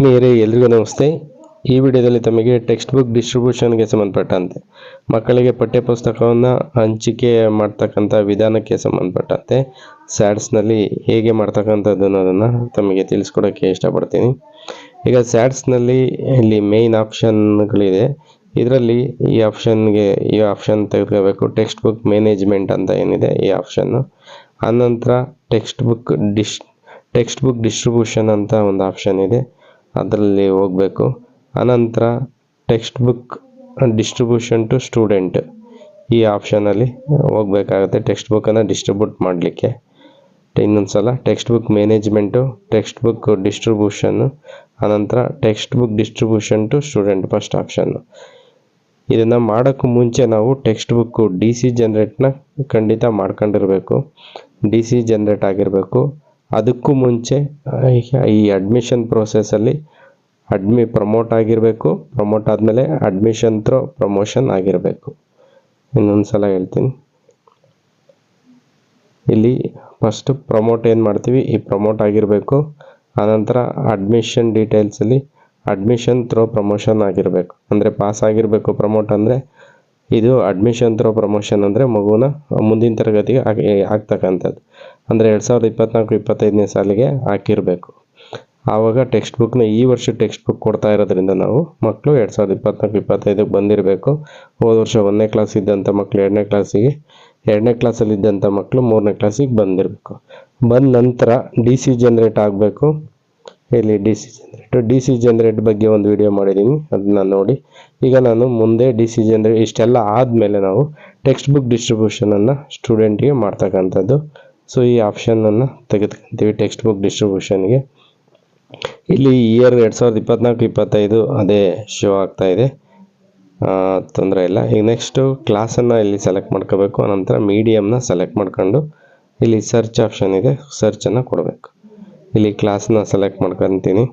ಆತ್ಮೀಯರೇ ಎಲ್ರಿಗೂ ನಮಸ್ತೆ. ಈ ವಿಡಿಯೋದಲ್ಲಿ ತಮಗೆ ಟೆಕ್ಸ್ಟ್ ಬುಕ್ ಡಿಸ್ಟ್ರಿಬ್ಯೂಷನ್ಗೆ ಸಂಬಂಧಪಟ್ಟಂತೆ, ಮಕ್ಕಳಿಗೆ ಪಠ್ಯಪುಸ್ತಕವನ್ನು ಹಂಚಿಕೆ ಮಾಡ್ತಕ್ಕಂಥ ವಿಧಾನಕ್ಕೆ ಸಂಬಂಧಪಟ್ಟಂತೆ ಸ್ಯಾಡ್ಸ್ನಲ್ಲಿ ಹೇಗೆ ಮಾಡ್ತಕ್ಕಂಥದ್ದು ಅನ್ನೋದನ್ನು ತಮಗೆ ತಿಳಿಸ್ಕೊಡೋಕ್ಕೆ ಇಷ್ಟಪಡ್ತೀನಿ. ಈಗ ಸ್ಯಾಡ್ಸ್ನಲ್ಲಿ ಇಲ್ಲಿ ಮೇಯ್ನ್ ಆಪ್ಷನ್ಗಳಿದೆ ಇದರಲ್ಲಿ ಈ ಆಪ್ಷನ್ಗೆ ಈ ಆಪ್ಷನ್ ತೆಗೆದುಕೋಬೇಕು. ಟೆಕ್ಸ್ಟ್ ಬುಕ್ ಮ್ಯಾನೇಜ್ಮೆಂಟ್ ಅಂತ ಏನಿದೆ ಈ ಆಪ್ಷನ್ನು ಆನಂತರ ಟೆಕ್ಸ್ಟ್ ಬುಕ್ ಡಿಶ್ ಟೆಕ್ಸ್ಟ್ ಬುಕ್ ಡಿಸ್ಟ್ರಿಬ್ಯೂಷನ್ ಅಂತ ಒಂದು ಆಪ್ಷನ್ ಇದೆ. ಅದರಲ್ಲಿ ಹೋಗಬೇಕು. ಅನಂತರ text book distribution to student ಈ ಆಪ್ಷನಲ್ಲಿ ಹೋಗಬೇಕಾಗುತ್ತೆ ಟೆಕ್ಸ್ಟ್ ಬುಕ್ಕನ್ನು ಡಿಸ್ಟ್ರಿಬ್ಯೂಟ್ ಮಾಡಲಿಕ್ಕೆ. ಇನ್ನೊಂದು ಸಲ text book management text book distribution ಅನಂತರ text book distribution to student first option ಇದನ್ನು ಮಾಡೋಕ್ಕೂ ಮುಂಚೆ ನಾವು ಟೆಕ್ಸ್ಟ್ ಬುಕ್ಕು ಡಿ ಸಿ ಜನ್ರೇಟ್ನ ಖಂಡಿತ ಮಾಡ್ಕೊಂಡಿರಬೇಕು. ಡಿ ಸಿ ಜನ್ರೇಟ್ ಆಗಿರಬೇಕು. ಅದಕ್ಕೂ ಮುಂಚೆ ಈ ಅಡ್ಮಿಷನ್ ಪ್ರೋಸೆಸ್ಸಲ್ಲಿ ಅಡ್ಮಿ ಪ್ರಮೋಟ್ ಆಗಿರಬೇಕು. ಪ್ರಮೋಟ್ ಆದಮೇಲೆ ಅಡ್ಮಿಷನ್ ತ್ರೋ ಪ್ರಮೋಷನ್ ಆಗಿರಬೇಕು. ಇನ್ನೊಂದು ಸಲ ಹೇಳ್ತೀನಿ. ಇಲ್ಲಿ ಫಸ್ಟ್ ಪ್ರಮೋಟ್ ಏನು ಮಾಡ್ತೀವಿ? ಈ ಪ್ರಮೋಟ್ ಆಗಿರಬೇಕು. ಆನಂತರ ಅಡ್ಮಿಷನ್ ಡೀಟೇಲ್ಸಲ್ಲಿ ಅಡ್ಮಿಷನ್ ತ್ರೋ ಪ್ರಮೋಷನ್ ಆಗಿರಬೇಕು. ಅಂದರೆ ಪಾಸ್ ಆಗಿರಬೇಕು ಪ್ರಮೋಟ್ ಅಂದರೆ ಇದು ಅಡ್ಮಿಷನ್ ಥ್ರೋ ಪ್ರಮೋಷನ್ ಅಂದರೆ ಮಗುನ ಮುಂದಿನ ತರಗತಿಗೆ ಆಗ್ತಕ್ಕಂಥದ್ದು. ಅಂದರೆ ಎರಡು ಸಾವಿರದ ಇಪ್ಪತ್ನಾಲ್ಕು, ಇಪ್ಪತ್ತೈದನೇ ಸಾಲಿಗೆ ಹಾಕಿರಬೇಕು. ಆವಾಗ ಟೆಕ್ಸ್ಟ್ ಬುಕ್ನ ಈ ವರ್ಷ ಟೆಕ್ಸ್ಟ್ ಬುಕ್ ಕೊಡ್ತಾ ಇರೋದ್ರಿಂದ ನಾವು ಮಕ್ಕಳು ಎರಡು ಸಾವಿರದ ಇಪ್ಪತ್ನಾಲ್ಕು, ಇಪ್ಪತ್ತೈದಕ್ಕೆ ಬಂದಿರಬೇಕು. ಹೋದ ವರ್ಷ ಒಂದನೇ ಕ್ಲಾಸ್ ಇದ್ದಂಥ ಮಕ್ಕಳು ಎರಡನೇ ಕ್ಲಾಸಿಗೆ ಎರಡನೇ ಕ್ಲಾಸಲ್ಲಿ ಇದ್ದಂಥ ಮಕ್ಕಳು ಮೂರನೇ ಕ್ಲಾಸಿಗೆ ಬಂದಿರಬೇಕು. ಬಂದ ನಂತರ ಡಿ ಸಿ ಜನ್ರೇಟ್ ಆಗಬೇಕು. ಇಲ್ಲಿ D C generate D C generate ಬಗ್ಗೆ ಒಂದು ವಿಡಿಯೋ ಮಾಡಿದ್ದೀನಿ ಅದನ್ನ ನೋಡಿ. ಈಗ ನಾನು ಮುಂದೆ ಡಿ ಸಿ ಜನ್ರೇಟ್ ಇಷ್ಟೆಲ್ಲ ಆದಮೇಲೆ ನಾವು ಟೆಕ್ಸ್ಟ್ ಬುಕ್ ಡಿಸ್ಟ್ರಿಬ್ಯೂಷನನ್ನು ಸ್ಟೂಡೆಂಟ್ಗೆ ಮಾಡ್ತಕ್ಕಂಥದ್ದು. ಸೊ ಈ ಆಪ್ಷನನ್ನು ತೆಗೆದುಕೊಂತೀವಿ ಟೆಕ್ಸ್ಟ್ ಬುಕ್ ಡಿಸ್ಟ್ರಿಬ್ಯೂಷನ್ಗೆ ಇಲ್ಲಿ ಇಯರ್ ಎರಡು ಸಾವಿರದ ಇಪ್ಪತ್ನಾಲ್ಕು, ಇಪ್ಪತ್ತೈದು ಅದೇ ಶೋ ಆಗ್ತಾ ಇದೆ. ತೊಂದರೆ ಇಲ್ಲ. ಈಗ ನೆಕ್ಸ್ಟು ಕ್ಲಾಸನ್ನು ಇಲ್ಲಿ ಸೆಲೆಕ್ಟ್ ಮಾಡ್ಕೋಬೇಕು. ನಂತರ ಮೀಡಿಯಮ್ನ ಸೆಲೆಕ್ಟ್ ಮಾಡ್ಕೊಂಡು ಇಲ್ಲಿ ಸರ್ಚ್ ಆಪ್ಷನ್ ಇದೆ ಸರ್ಚನ್ನು ಕೊಡಬೇಕು. ಇಲ್ಲಿ ಕ್ಲಾಸ್ನ ಸೆಲೆಕ್ಟ್ ಮಾಡ್ಕೊತೀನಿ.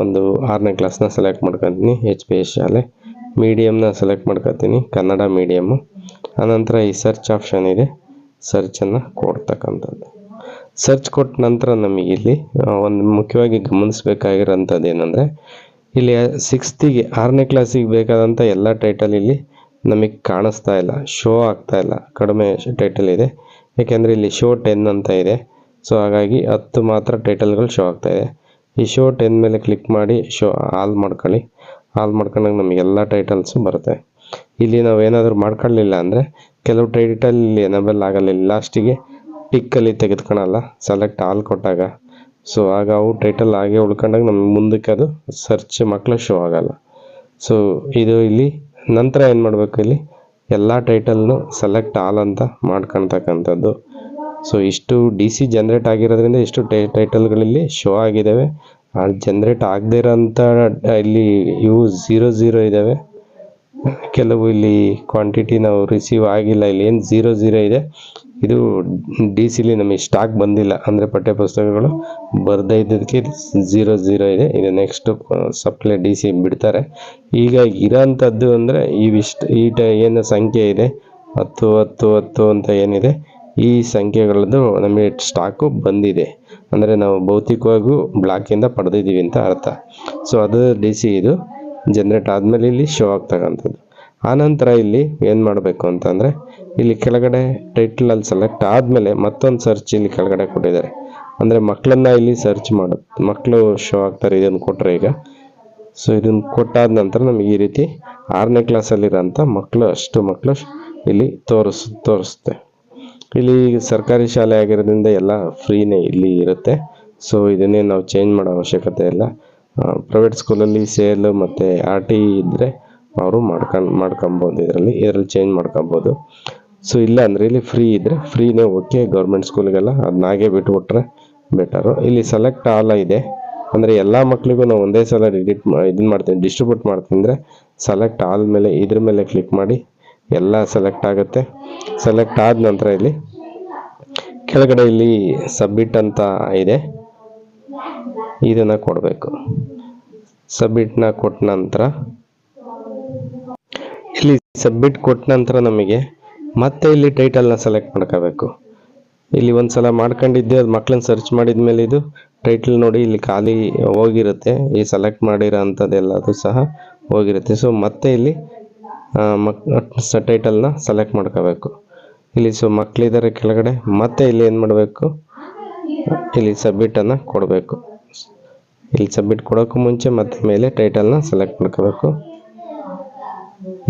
ಒಂದು ಆರನೇ ಕ್ಲಾಸ್ನ ಸೆಲೆಕ್ಟ್ ಮಾಡ್ಕೊತೀನಿ ಎಚ್ ಪಿ ಎಸ್ ಶಾಲೆ. ಮೀಡಿಯಮ್ನ ಸೆಲೆಕ್ಟ್ ಮಾಡ್ಕೊತೀನಿ, ಕನ್ನಡ ಮೀಡಿಯಮ್ಮು ಆನಂತರ ಈ ಸರ್ಚ್ ಆಪ್ಷನ್ ಇದೆ. ಸರ್ಚನ್ನು ಕೊಡ್ತಕ್ಕಂಥದ್ದು. ಸರ್ಚ್ ಕೊಟ್ಟ ನಂತರ ನಮಗೆ ಇಲ್ಲಿ ಒಂದು ಮುಖ್ಯವಾಗಿ ಗಮನಿಸಬೇಕಾಗಿರೋಂಥದ್ದು ಏನಂದರೆ, ಇಲ್ಲಿ ಸಿಕ್ಸ್ತಿಗೆ ಆರನೇ ಕ್ಲಾಸಿಗೆ ಬೇಕಾದಂಥ ಎಲ್ಲ ಟೈಟಲ್ ಇಲ್ಲಿ ನಮಗೆ ಕಾಣಿಸ್ತಾ ಇಲ್ಲ ಶೋ ಆಗ್ತಾ ಇಲ್ಲ. ಕಡಿಮೆ ಟೈಟಲ್ ಇದೆ. ಯಾಕೆಂದರೆ ಇಲ್ಲಿ ಶೋ ಟೆನ್ ಅಂತ ಇದೆ. ಸೊ ಹಾಗಾಗಿ ಹತ್ತು ಮಾತ್ರ ಟೈಟಲ್ಗಳು ಶೋ ಆಗ್ತಾ ಇದೆ. ಈ ಶೋ ಟೆನ್ ಮೇಲೆ ಕ್ಲಿಕ್ ಮಾಡಿ ಶೋ ಆಲ್ ಮಾಡ್ಕೊಳ್ಳಿ. ಆಲ್ ಮಾಡ್ಕೊಂಡಾಗ ನಮಗೆ ಎಲ್ಲ ಟೈಟಲ್ಸು ಬರುತ್ತೆ. ಇಲ್ಲಿ ನಾವು ಏನಾದರೂ ಮಾಡ್ಕೊಳ್ಳಿಲ್ಲ ಅಂದರೆ ಕೆಲವು ಟೈಟಲ್ ಇಲ್ಲಿ ಎನಬಲ್ ಆಗಲ್ಲ ಲಾಸ್ಟಿಗೆ ಪಿಕ್ಕಲ್ಲಿ ತೆಗೆದುಕೊಳಲ್ಲ. ಸೆಲೆಕ್ಟ್ ಆಲ್ ಕೊಟ್ಟಾಗ. ಸೊ ಆಗ ಅವು ಟೈಟಲ್ ಹಾಗೆ ಉಳ್ಕೊಂಡಾಗ ನಮ್ಗೆ ಮುಂದಕ್ಕೆ ಅದು ಸರ್ಚ್ ಮಕ್ಕಳು ಶೋ ಆಗಲ್ಲ. ಸೊ ಇದು ಇಲ್ಲಿ ನಂತರ ಏನು ಮಾಡಬೇಕು ಇಲ್ಲಿ? ಎಲ್ಲ ಟೈಟಲ್ನು ಸೆಲೆಕ್ಟ್ ಆಲ್ ಅಂತ ಮಾಡ್ಕೊಳ್ತಕ್ಕಂಥದ್ದು. ಸೊ ಇಷ್ಟು ಡಿ ಸಿ ಜನ್ರೇಟ್ ಆಗಿರೋದ್ರಿಂದ ಇಷ್ಟು ಟೈ ಟೈಟಲ್ಗಳಲ್ಲಿ ಶೋ ಆಗಿದ್ದಾವೆ ಜನ್ರೇಟ್ ಆಗದೇ ಇರೋಂಥ ಇಲ್ಲಿ ಇವು ಝೀರೋ ಝೀರೋ ಇದ್ದಾವೆ ಕೆಲವು ಇಲ್ಲಿ ಕ್ವಾಂಟಿಟಿ ನಾವು ರಿಸೀವ್ ಆಗಿಲ್ಲ. ಇಲ್ಲಿ ಏನು ಝೀರೋ ಝೀರೋ ಇದೆ? ಇದು ಡಿ ಸಿಲಿ ನಮಗೆ ಸ್ಟಾಕ್ ಬಂದಿಲ್ಲ. ಅಂದರೆ ಪಠ್ಯ ಪುಸ್ತಕಗಳು ಬರ್ದೇ ಇದ್ದದಕ್ಕೆ ಝೀರೋ ಝೀರೋ ಇದೆ. ಇದು ನೆಕ್ಸ್ಟು ಸಪ್ಲೈ ಡಿ ಸಿ ಬಿಡ್ತಾರೆ. ಈಗ ಇರೋಂಥದ್ದು ಅಂದರೆ ಇವಿಷ್ಟು ಈ ಟ ಏನು ಸಂಖ್ಯೆ ಇದೆ? ಹತ್ತು ಹತ್ತು ಹತ್ತು ಅಂತ ಏನಿದೆ? ಈ ಸಂಖ್ಯೆಗಳದ್ದು ನಮಗೆ ಸ್ಟಾಕು ಬಂದಿದೆ. ಅಂದರೆ ನಾವು ಭೌತಿಕವಾಗೂ ಬ್ಲಾಕಿಂದ ಪಡೆದಿದ್ದೀವಿ ಅಂತ ಅರ್ಥ. ಸೊ ಅದು ಡಿ ಸಿ ಇದು ಜನ್ರೇಟ್ ಆದಮೇಲೆ ಇಲ್ಲಿ ಶೋ ಆಗ್ತಕ್ಕಂಥದ್ದು. ಆನಂತರ ಇಲ್ಲಿ ಏನು ಮಾಡಬೇಕು ಅಂತಂದರೆ ಇಲ್ಲಿ ಕೆಳಗಡೆ ಟೈಟಲಲ್ಲಿ ಸೆಲೆಕ್ಟ್ ಆದಮೇಲೆ ಮತ್ತೊಂದು ಸರ್ಚ್ ಇಲ್ಲಿ ಕೆಳಗಡೆ ಕೊಟ್ಟಿದ್ದಾರೆ. ಅಂದರೆ ಮಕ್ಕಳನ್ನ ಇಲ್ಲಿ ಸರ್ಚ್ ಮಾಡೋದು ಮಕ್ಕಳು ಶೋ ಆಗ್ತಾರೆ, ಇದನ್ನು ಕೊಟ್ಟರೆ ಈಗ. ಸೊ ಇದನ್ನು ಕೊಟ್ಟಾದ ನಂತರ ನಮಗೆ ಈ ರೀತಿ ಆರನೇ ಕ್ಲಾಸಲ್ಲಿರೋಂಥ ಮಕ್ಕಳು ಅಷ್ಟು ಮಕ್ಕಳು ಇಲ್ಲಿ ತೋರಿಸ್, ತೋರಿಸುತ್ತೆ. ಇಲ್ಲಿ ಸರ್ಕಾರಿ ಶಾಲೆ ಆಗಿರೋದ್ರಿಂದ ಎಲ್ಲ ಫ್ರೀನೇ ಇಲ್ಲಿ ಇರುತ್ತೆ. ಸೊ ಇದನ್ನೇ ನಾವು ಚೇಂಜ್ ಮಾಡೋ ಅವಶ್ಯಕತೆ ಇಲ್ಲ. ಪ್ರೈವೇಟ್ ಸ್ಕೂಲಲ್ಲಿ ಸೇಲ್ ಮತ್ತು ಆರ್ ಟಿ ಇದ್ದರೆ ಅವರು ಮಾಡ್ಕೊಂಡು ಮಾಡ್ಕೊಬೋದು. ಇದರಲ್ಲಿ ಇದರಲ್ಲಿ ಚೇಂಜ್ ಮಾಡ್ಕೊಬೋದು. ಸೊ ಇಲ್ಲ ಅಂದರೆ ಇಲ್ಲಿ ಫ್ರೀ ಇದ್ದರೆ ಫ್ರೀನೇ ಓಕೆ ಗೌರ್ಮೆಂಟ್ ಸ್ಕೂಲ್ಗೆಲ್ಲ ಅದನ್ನ ಹಾಗೆ ಬಿಟ್ಬಿಟ್ರೆ ಬೆಟರು ಇಲ್ಲಿ ಸೆಲೆಕ್ಟ್ ಆಲ್ ಇದೆ. ಅಂದರೆ ಎಲ್ಲ ಮಕ್ಕಳಿಗೂ ನಾವು ಒಂದೇ ಸಲ ಡಿಲೀಟ್ ಇದನ್ನ ಮಾಡ್ತೀನಿ ಡಿಸ್ಟ್ರಿಬ್ಯೂಟ್ ಮಾಡ್ತೀನಿ ಅಂದರೆ ಸೆಲೆಕ್ಟ್ ಆಲ್ ಮೇಲೆ ಇದ್ರ ಮೇಲೆ ಕ್ಲಿಕ್ ಮಾಡಿ ಎಲ್ಲ ಸೆಲೆಕ್ಟ್ ಆಗುತ್ತೆ. ಸೆಲೆಕ್ಟ್ ಆದ ನಂತರ ಇಲ್ಲಿ ಕೆಳಗಡೆ ಇಲ್ಲಿ ಸಬ್ಮಿಟ್ ಅಂತ ಇದೆ. ಇದನ್ನು ಕೊಡಬೇಕು. ಸಬ್ಮಿಟ್ನ ಕೊಟ್ಟ ನಂತರ ಇಲ್ಲಿ ಸಬ್ಮಿಟ್ ಕೊಟ್ಟ ನಂತರ ನಮಗೆ ಮತ್ತೆ ಇಲ್ಲಿ ಟೈಟಲ್ನ ಸೆಲೆಕ್ಟ್ ಮಾಡ್ಕೋಬೇಕು. ಇಲ್ಲಿ ಒಂದು ಸಲ ಮಾಡ್ಕೊಂಡಿದ್ದೆ, ಅದು ಮಕ್ಕಳನ್ನ ಸರ್ಚ್ ಮಾಡಿದ ಮೇಲೆ ಇದು ಟೈಟಲ್ ನೋಡಿ ಇಲ್ಲಿ ಖಾಲಿ ಹೋಗಿರುತ್ತೆ. ಈ ಸೆಲೆಕ್ಟ್ ಮಾಡಿರೋ ಅಂಥದ್ದೆಲ್ಲದು ಸಹ ಹೋಗಿರುತ್ತೆ. ಸೊ ಮತ್ತೆ ಇಲ್ಲಿ ಮಕ್ ಟೈಟಲ್ನ ಸೆಲೆಕ್ಟ್ ಮಾಡ್ಕೋಬೇಕು. ಇಲ್ಲಿ ಸೊ ಮಕ್ಕಳಿದ್ದಾರೆ ಕೆಳಗಡೆ, ಮತ್ತೆ ಇಲ್ಲಿ ಏನು ಮಾಡಬೇಕು? ಇಲ್ಲಿ ಸಬ್ಮಿಟನ್ನು ಕೊಡಬೇಕು. ಇಲ್ಲಿ ಸಬ್ಮಿಟ್ ಕೊಡೋಕ್ಕೂ ಮುಂಚೆ ಮತ್ತೆ ಮೇಲೆ ಟೈಟಲ್ನ ಸೆಲೆಕ್ಟ್ ಮಾಡ್ಕೋಬೇಕು.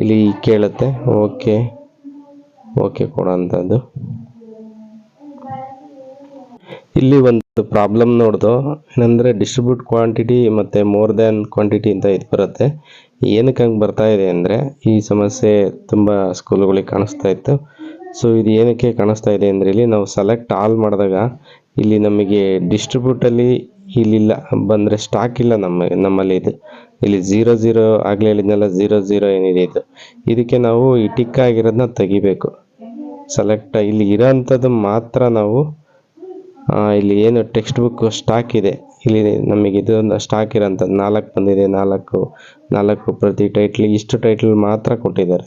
ಇಲ್ಲಿ ಕೇಳುತ್ತೆ, ಓಕೆ ಓಕೆ ಕೊಡೋಂಥದ್ದು ಇಲ್ಲಿ ಒಂದು ಪ್ರಾಬ್ಲಮ್ ನೋಡ್ದು, ಏನಂದರೆ ಡಿಸ್ಟ್ರಿಬ್ಯೂಟ್ ಕ್ವಾಂಟಿಟಿ ಮತ್ತು ಮೋರ್ ದ್ಯಾನ್ ಕ್ವಾಂಟಿಟಿ ಅಂತ ಇದು ಬರುತ್ತೆ. ಏನಕ್ಕೆ ಹಂಗೆ ಬರ್ತಾ ಇದೆ ಅಂದರೆ ಈ ಸಮಸ್ಯೆ ತುಂಬ ಸ್ಕೂಲುಗಳಿಗೆ ಕಾಣಿಸ್ತಾ ಇತ್ತು. ಸೊ ಇದು ಏನಕ್ಕೆ ಕಾಣಿಸ್ತಾ ಇದೆ ಅಂದರೆ ಇಲ್ಲಿ ನಾವು ಸೆಲೆಕ್ಟ್ ಆಲ್ ಮಾಡಿದಾಗ ಇಲ್ಲಿ ನಮಗೆ ಡಿಸ್ಟ್ರಿಬ್ಯೂಟಲ್ಲಿ ಇಲ್ಲಿಲ್ಲ, ಬಂದರೆ ಸ್ಟಾಕ್ ಇಲ್ಲ ನಮ್ಮ, ನಮ್ಮಲ್ಲಿ ಇದು. ಇಲ್ಲಿ ಝೀರೋ ಝೀರೋ ಆಗಲೇ ಹೇಳಿದ್ನಲ್ಲ ಝೀರೋ ಝೀರೋ ಏನಿದೆ ಇದು. ಇದಕ್ಕೆ ನಾವು ಈ ಟಿಕ್ ಆಗಿರೋದನ್ನ ತೆಗಿಬೇಕು. ಸೆಲೆಕ್ಟ್ ಇಲ್ಲಿ ಇರೋ ಅಂಥದ್ದು ಮಾತ್ರ ನಾವು ಇಲ್ಲಿ ಏನು ಟೆಕ್ಸ್ಟ್ ಬುಕ್ ಸ್ಟಾಕ್ ಇದೆ. ಇಲ್ಲಿ ನಮಗೆ ಇದೊಂದು ಸ್ಟಾಕ್ ಇರೋಂಥದ್ದು ನಾಲ್ಕು ಬಂದಿದೆ. ನಾಲ್ಕು ನಾಲ್ಕು ಪ್ರತಿ ಟೈಟ್ಲ್ ಇಷ್ಟು ಟೈಟ್ಲ್ ಮಾತ್ರ ಕೊಟ್ಟಿದ್ದಾರೆ.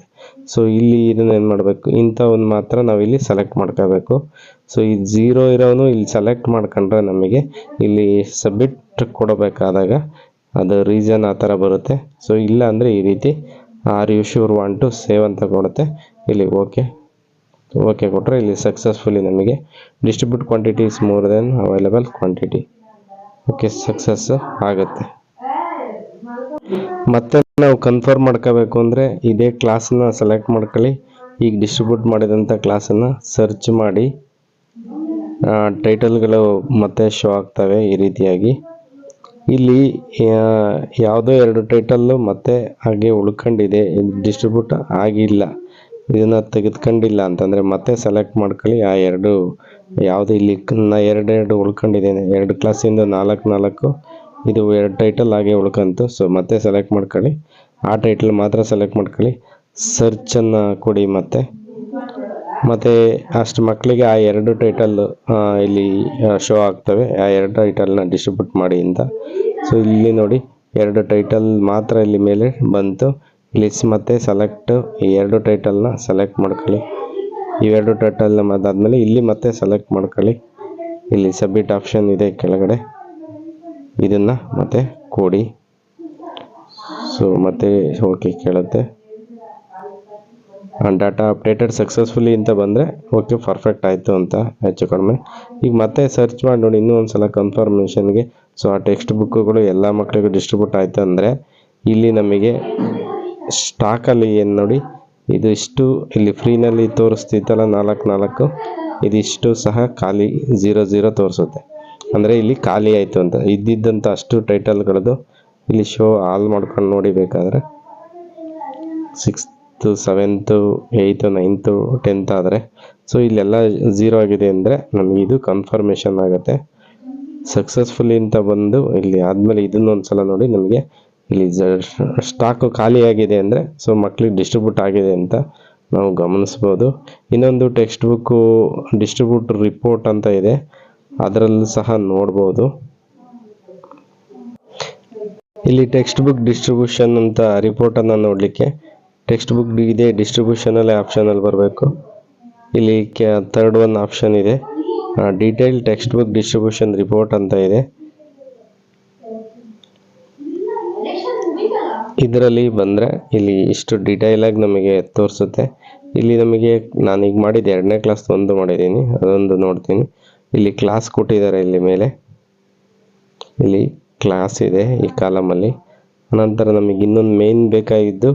ಸೊ ಇಲ್ಲಿ ಇದನ್ನ ಏನು ಮಾಡಬೇಕು? ಇಂಥವನ್ನ ಮಾತ್ರ ನಾವು ಇಲ್ಲಿ ಸೆಲೆಕ್ಟ್ ಮಾಡ್ಕೋಬೇಕು. ಸೊ ಈ ಝೀರೋ ಇರೋನು ಇಲ್ಲಿ ಸೆಲೆಕ್ಟ್ ಮಾಡ್ಕೊಂಡ್ರೆ ನಮಗೆ ಇಲ್ಲಿ ಸಬ್ಮಿಟ್ ಕೊಡಬೇಕಾದಾಗ ಅದು ರೀಸನ್ ಆ ಥರ ಬರುತ್ತೆ. ಸೊ ಇಲ್ಲ ಅಂದರೆ ಈ ರೀತಿ are you sure want to save ಅಂತ ಕೊಡುತ್ತೆ. ಇಲ್ಲಿ ಓಕೆ ಓಕೆ ಕೊಟ್ಟರೆ ಇಲ್ಲಿ ಸಕ್ಸಸ್ಫುಲಿ ನಮಗೆ distribute quantity is more than available quantity okay success ಆಗುತ್ತೆ. ಮತ್ತೆ ನಾವು ಕನ್ಫರ್ಮ್ ಮಾಡ್ಕೋಬೇಕು ಅಂದರೆ ಇದೇ ಕ್ಲಾಸನ್ನ ಸೆಲೆಕ್ಟ್ ಮಾಡ್ಕೊಳ್ಳಿ. ಈಗ ಡಿಸ್ಟ್ರಿಬ್ಯೂಟ್ ಮಾಡಿದಂಥ ಕ್ಲಾಸನ್ನು ಸರ್ಚ್ ಮಾಡಿ. ಟೈಟಲ್ಗಳು ಮತ್ತೆ ಶೋ ಆಗ್ತವೆ ಈ ರೀತಿಯಾಗಿ. ಇಲ್ಲಿ ಯಾವುದೋ ಎರಡು ಟೈಟಲ್ಲು ಮತ್ತೆ ಹಾಗೆ ಉಳ್ಕೊಂಡಿದೆ. ಡಿಸ್ಟ್ರಿಬ್ಯೂಟ್ ಆಗಿಲ್ಲ. ಇದನ್ನು ತೆಗೆದುಕೊಂಡಿಲ್ಲ ಅಂತಂದರೆ ಮತ್ತೆ ಸೆಲೆಕ್ಟ್ ಮಾಡ್ಕೊಳ್ಳಿ. ಆ ಎರಡು ಯಾವುದು ಇಲ್ಲಿ ಎರಡು ಎರಡೆರಡು ಉಳ್ಕೊಂಡಿದ್ದೇನೆ. ಎರಡು ಕ್ಲಾಸಿಂದ ನಾಲ್ಕು ನಾಲ್ಕು. ಇದು ಎರಡು ಟೈಟಲ್ ಹಾಗೆ ಉಳ್ಕೊಂತು. ಸೊ ಮತ್ತೆ ಸೆಲೆಕ್ಟ್ ಮಾಡ್ಕೊಳ್ಳಿ. ಆ ಟೈಟಲ್ ಮಾತ್ರ ಸೆಲೆಕ್ಟ್ ಮಾಡ್ಕೊಳ್ಳಿ. ಸರ್ಚನ್ನು ಕೊಡಿ ಮತ್ತೆ. ಮತ್ತು ಅಷ್ಟು ಮಕ್ಕಳಿಗೆ ಆ ಎರಡು ಟೈಟಲ್ ಇಲ್ಲಿ ಶೋ ಆಗ್ತವೆ. ಆ ಎರಡು ಟೈಟಲ್ನ ಡಿಸ್ಟ್ರಿಬ್ಯೂಟ್ ಮಾಡಿ ಅಂತ. ಸೊ ಇಲ್ಲಿ ನೋಡಿ, ಎರಡು ಟೈಟಲ್ ಮಾತ್ರ ಇಲ್ಲಿ ಮೇಲೆ ಬಂತು. ಸ್- ಮತ್ತೆ ಸೆಲೆಕ್ಟ್ ಎರಡು ಟೈಟಲ್ನ ಸೆಲೆಕ್ಟ್ ಮಾಡ್ಕೊಳ್ಳಿ. ಇವೆರಡು ಟೈಟಲ್ ಅದಾದಮೇಲೆ ಇಲ್ಲಿ ಮತ್ತೆ ಸೆಲೆಕ್ಟ್ ಮಾಡ್ಕೊಳ್ಳಿ. ಇಲ್ಲಿ ಸಬ್ಮಿಟ್ ಆಪ್ಷನ್ ಇದೆ ಕೆಳಗಡೆ. ಇದನ್ನು ಮತ್ತೆ ಕೊಡಿ. ಸೊ ಮತ್ತೆ ಓಕೆ ಕೇಳುತ್ತೆ. ಡಾಟಾ ಅಪ್ಡೇಟೆಡ್ ಸಕ್ಸಸ್ಫುಲಿ ಅಂತ ಬಂದರೆ ಓಕೆ ಪರ್ಫೆಕ್ಟ್ ಆಯಿತು ಅಂತ ಹೆಚ್ಚು ಕಡಿಮೆ. ಈಗ ಮತ್ತೆ ಸರ್ಚ್ ಮಾಡಿ ನೋಡಿ, ಇನ್ನೂ ಒಂದು ಸಲ ಕನ್ಫರ್ಮೇಷನ್ಗೆ ಸೊ ಆ ಟೆಕ್ಸ್ಟ್ ಬುಕ್ಕುಗಳು ಎಲ್ಲ ಮಕ್ಕಳಿಗೂ ಡಿಸ್ಟ್ರಿಬ್ಯೂಟ್ ಆಯಿತು ಅಂದರೆ, ಇಲ್ಲಿ ನಮಗೆ ಸ್ಟಾಕಲ್ಲಿ ಏನು ನೋಡಿ ಇದು ಇಷ್ಟು ಇಲ್ಲಿ ಫ್ರೀನಲ್ಲಿ ತೋರಿಸ್ತಿತ್ತಲ್ಲ ನಾಲ್ಕು ನಾಲ್ಕು. ಇದಿಷ್ಟು ಸಹ ಖಾಲಿ ಝೀರೋ ಝೀರೋ ತೋರಿಸುತ್ತೆ. ಅಂದರೆ ಇಲ್ಲಿ ಖಾಲಿ ಆಯಿತು ಅಂತ. ಇದ್ದಿದ್ದಂಥ ಅಷ್ಟು ಟೈಟಲ್ಗಳದ್ದು ಇಲ್ಲಿ ಶೋ ಆಲ್ ಮಾಡ್ಕೊಂಡು ನೋಡಿಬೇಕಾದ್ರೆ sixth seventh eighth ninth tenth ಆದರೆ. ಸೊ ಇಲ್ಲೆಲ್ಲ ಝೀರೋ ಆಗಿದೆ ಅಂದರೆ ನಮಗೆ ಇದು ಕನ್ಫರ್ಮೇಷನ್ ಆಗುತ್ತೆ. ಸಕ್ಸಸ್ಫುಲಿ ಅಂತ ಬಂದು ಇಲ್ಲಿ ಆದಮೇಲೆ ಇದನ್ನೊಂದು ಸಲ ನೋಡಿ ನಮಗೆ ಇಲ್ಲಿ ಸ್ಟಾಕು ಖಾಲಿಯಾಗಿದೆ ಅಂದರೆ ಸೊ ಮಕ್ಕಳಿಗೆ ಡಿಸ್ಟ್ರಿಬ್ಯೂಟ್ ಆಗಿದೆ ಅಂತ ನಾವು ಗಮನಿಸ್ಬೋದು. ಇನ್ನೊಂದು ಟೆಕ್ಸ್ಟ್ ಬುಕ್ಕು ಡಿಸ್ಟ್ರಿಬ್ಯೂಟ್ ರಿಪೋರ್ಟ್ ಅಂತ ಇದೆ. ಅದರಲ್ಲೂ ಸಹ ನೋಡ್ಬೋದು. ಇಲ್ಲಿ ಟೆಕ್ಸ್ಟ್ ಬುಕ್ ಡಿಸ್ಟ್ರಿಬ್ಯೂಷನ್ ಅಂತ ರಿಪೋರ್ಟನ್ನು ನೋಡಲಿಕ್ಕೆ. ಟೆಕ್ಸ್ಟ್ ಬುಕ್ ಇದೆ ಡಿಸ್ಟ್ರಿಬ್ಯೂಷನಲ್ಲೇ ಆಪ್ಷನಲ್ಲಿ ಬರಬೇಕು. ಇಲ್ಲಿ ಕೆ ಥರ್ಡ್ ಒನ್ ಆಪ್ಷನ್ ಇದೆ. Detail text book distribution report ಅಂತ ಇದೆ. ಇದರಲ್ಲಿ ಬಂದರೆ ಇಲ್ಲಿ ಇಷ್ಟು ಡಿಟೈಲಾಗಿ ನಮಗೆ ತೋರಿಸುತ್ತೆ. ಇಲ್ಲಿ ನಮಗೆ ನಾನು ಈಗ ಮಾಡಿದ್ದು ಎರಡನೇ ಕ್ಲಾಸ್ ಒಂದು ಮಾಡಿದ್ದೀನಿ, ಅದೊಂದು ನೋಡ್ತೀನಿ. ಇಲ್ಲಿ ಕ್ಲಾಸ್ ಕೊಟ್ಟಿದ್ದಾರೆ ಇಲ್ಲಿ ಮೇಲೆ. ಇಲ್ಲಿ ಕ್ಲಾಸ್ ಇದೆ ಈ ಕಾಲಮಲ್ಲಿ ಅನಂತರ ನಮಗೆ ಇನ್ನೊಂದು ಮೇನ್ ಬೇಕಾಗಿದ್ದು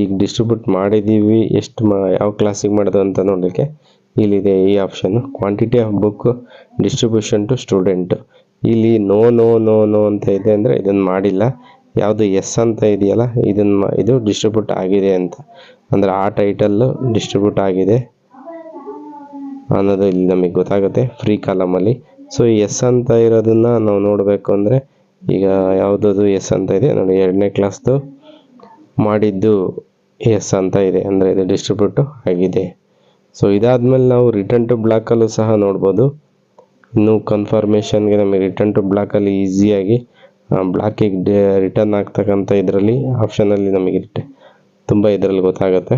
ಈಗ ಡಿಸ್ಟ್ರಿಬ್ಯೂಟ್ ಮಾಡಿದ್ದೀವಿ, ಎಷ್ಟು ಮಾ, ಯಾವ ಕ್ಲಾಸಿಗೆ ಮಾಡೋದು ಅಂತ ನೋಡಲಿಕ್ಕೆ. ಇಲ್ಲಿದೆ ಈ option quantity of book distribution to student ಇಲ್ಲಿ ನೋ ನೋ ನೋ ನೋ ಅಂತ ಇದೆ ಅಂದರೆ ಇದನ್ನು ಮಾಡಿಲ್ಲ. ಯಾವುದು ಎಸ್ ಅಂತ ಇದೆಯಲ್ಲ, ಇದನ್ನು ಇದು ಡಿಸ್ಟ್ರಿಬ್ಯೂಟ್ ಆಗಿದೆ ಅಂತ. ಅಂದರೆ ಆ ಟೈಟಲ್ಲು ಡಿಸ್ಟ್ರಿಬ್ಯೂಟ್ ಆಗಿದೆ ಅನ್ನೋದು ಇಲ್ಲಿ ನಮಗೆ ಗೊತ್ತಾಗುತ್ತೆ ಫ್ರೀ ಕಾಲಮಲ್ಲಿ ಸೊ ಎಸ್ ಅಂತ ಇರೋದನ್ನು ನಾವು ನೋಡಬೇಕು ಅಂದರೆ ಈಗ ಯಾವುದದು ಎಸ್ ಅಂತ ಇದೆ. ನೋಡಿ ಎರಡನೇ ಕ್ಲಾಸ್ದು ಮಾಡಿದ್ದು ಎಸ್ ಅಂತ ಇದೆ. ಅಂದರೆ ಇದು ಡಿಸ್ಟ್ರಿಬ್ಯೂಟು ಆಗಿದೆ. ಸೊ ಇದಾದಮೇಲೆ ನಾವು ರಿಟರ್ನ್ ಟು ಬ್ಲಾಕಲ್ಲೂ ಸಹ ನೋಡ್ಬೋದು. ಇನ್ನು ಕನ್ಫರ್ಮೇಷನ್ಗೆ ನಮಗೆ ರಿಟರ್ನ್ ಟು ಬ್ಲಾಕಲ್ಲಿ ಈಸಿಯಾಗಿ ಬ್ಲಾಕಿಗೆ ರಿಟರ್ನ್ ಆಗ್ತಕ್ಕಂಥ ಇದರಲ್ಲಿ ಆಪ್ಷನಲ್ಲಿ ನಮಗೆ ತುಂಬ ಇದರಲ್ಲಿ ಗೊತ್ತಾಗುತ್ತೆ.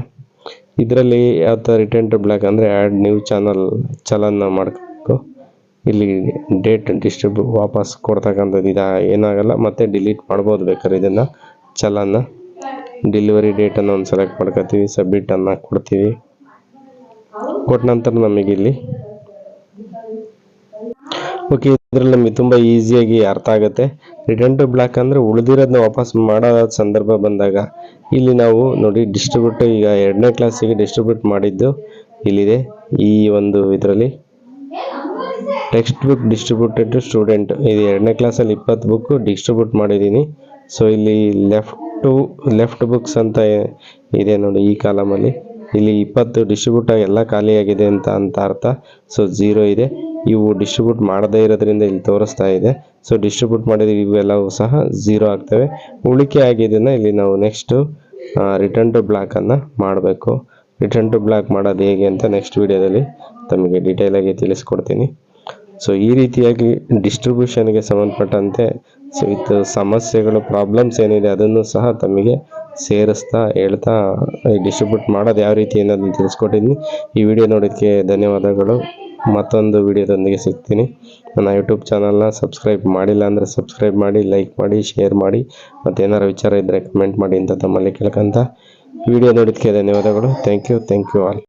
ಇದರಲ್ಲಿ ಯಾವ ಥರ ರಿಟರ್ನ್ ಟು ಬ್ಲಾಕ್ ಅಂದರೆ ಆ್ಯಡ್ ನ್ಯೂ ಚಾನಲ್ ಚಲನ್ನ ಮಾಡಬೇಕು. ಇಲ್ಲಿ ಡೇಟ್ ಡಿಸ್ಟ್ರಿಬ್ಯೂ ವಾಪಸ್ ಕೊಡ್ತಕ್ಕಂಥದ್ದು ಇದು, ಏನಾಗಲ್ಲ, ಮತ್ತು ಡಿಲೀಟ್ ಮಾಡ್ಬೋದು ಬೇಕಾದ್ರೆ ಇದನ್ನು ಚಲನ್ನ ಡೆಲಿವರಿ ಡೇಟನ್ನು ಒಂದು ಸೆಲೆಕ್ಟ್ ಮಾಡ್ಕೊತೀವಿ ಸಬ್ಮಿಟನ್ನು ಕೊಡ್ತೀವಿ. ಕೊಟ್ಟ ನಂತರ ನಮಗಿಲ್ಲಿ ಓಕೆ, ಇದರಲ್ಲಿ ನಮಗೆ ತುಂಬ ಈಸಿಯಾಗಿ ಅರ್ಥ ಆಗುತ್ತೆ. ರಿಟರ್ನ್ ಟು ಬ್ಲಾಕ್ ಅಂದರೆ ಉಳಿದಿರೋದನ್ನ ವಾಪಸ್ ಮಾಡೋ ಸಂದರ್ಭ ಬಂದಾಗ ಇಲ್ಲಿ ನಾವು ನೋಡಿ ಡಿಸ್ಟ್ರಿಬ್ಯೂಟ್ ಈಗ ಎರಡನೇ ಕ್ಲಾಸಿಗೆ ಡಿಸ್ಟ್ರಿಬ್ಯೂಟ್ ಮಾಡಿದ್ದು ಇಲ್ಲಿದೆ. ಈ ಒಂದು ಇದರಲ್ಲಿ text book distributed to student ಇದು ಎರಡನೇ ಕ್ಲಾಸಲ್ಲಿ ಇಪ್ಪತ್ತು ಬುಕ್ ಡಿಸ್ಟ್ರಿಬ್ಯೂಟ್ ಮಾಡಿದ್ದೀನಿ. ಸೊ ಇಲ್ಲಿ ಲೆಫ್ಟ್ ಟು ಲೆಫ್ಟ್ ಬುಕ್ಸ್ ಅಂತ ಇದೆ ನೋಡಿ ಈ ಕಾಲಮಲ್ಲಿ ಇಲ್ಲಿ ಇಪ್ಪತ್ತು ಡಿಸ್ಟ್ರಿಬ್ಯೂಟ್ ಆಗಿ ಎಲ್ಲ ಖಾಲಿಯಾಗಿದೆ ಅಂತ ಅಂತ ಅರ್ಥ. ಸೊ ಝೀರೋ ಇದೆ. ಇವು ಡಿಸ್ಟ್ರಿಬ್ಯೂಟ್ ಮಾಡದೇ ಇರೋದ್ರಿಂದ ಇಲ್ಲಿ ತೋರಿಸ್ತಾ ಇದೆ. ಸೊ ಡಿಸ್ಟ್ರಿಬ್ಯೂಟ್ ಮಾಡಿದ ಇವೆಲ್ಲವೂ ಸಹ ಝೀರೋ ಆಗ್ತವೆ. ಉಳಿಕೆ ಆಗಿದ್ದನ್ನು ಇಲ್ಲಿ ನಾವು ನೆಕ್ಸ್ಟು ರಿಟರ್ನ್ ಟು ಬ್ಲಾಕನ್ನು ಮಾಡಬೇಕು. ರಿಟರ್ನ್ ಟು ಬ್ಲಾಕ್ ಮಾಡೋದು ಹೇಗೆ ಅಂತ ನೆಕ್ಸ್ಟ್ ವಿಡಿಯೋದಲ್ಲಿ ತಮಗೆ ಡೀಟೇಲಾಗಿ ತಿಳಿಸ್ಕೊಡ್ತೀನಿ. ಸೊ ಈ ರೀತಿಯಾಗಿ ಡಿಸ್ಟ್ರಿಬ್ಯೂಷನ್ಗೆ ಸಂಬಂಧಪಟ್ಟಂತೆ ಸೊ ಇದು ಸಮಸ್ಯೆಗಳು ಪ್ರಾಬ್ಲಮ್ಸ್ ಏನಿದೆ ಅದನ್ನು ಸಹ ತಮಗೆ ಸೇರಿಸ್ತಾ ಹೇಳ್ತಾ ಡಿಸ್ಟ್ರಿಬ್ಯೂಟ್ ಮಾಡೋದು ಯಾವ ರೀತಿ ಅನ್ನೋದನ್ನು ತಿಳಿಸ್ಕೊಟ್ಟಿದ್ದೀನಿ ಈ ವಿಡಿಯೋ ನೋಡೋದಕ್ಕೆ ಧನ್ಯವಾದಗಳು. ಮತ್ತೊಂದು ವಿಡಿಯೋದೊಂದಿಗೆ ಸಿಗ್ತೀನಿ. ನನ್ನ ಯೂಟ್ಯೂಬ್ ಚಾನಲ್ನ ಸಬ್ಸ್ಕ್ರೈಬ್ ಮಾಡಿಲ್ಲ ಅಂದರೆ ಸಬ್ಸ್ಕ್ರೈಬ್ ಮಾಡಿ ಲೈಕ್ ಮಾಡಿ ಶೇರ್ ಮಾಡಿ. ಮತ್ತೇನಾರು ವಿಚಾರ ಇದ್ದರೆ ಕಮೆಂಟ್ ಮಾಡಿ ಅಂತ ತಮ್ಮಲ್ಲಿ ಕೇಳ್ಕೊಂತ. ವಿಡಿಯೋ ನೋಡೋದಕ್ಕೆ ಧನ್ಯವಾದಗಳು. Thank you thank you all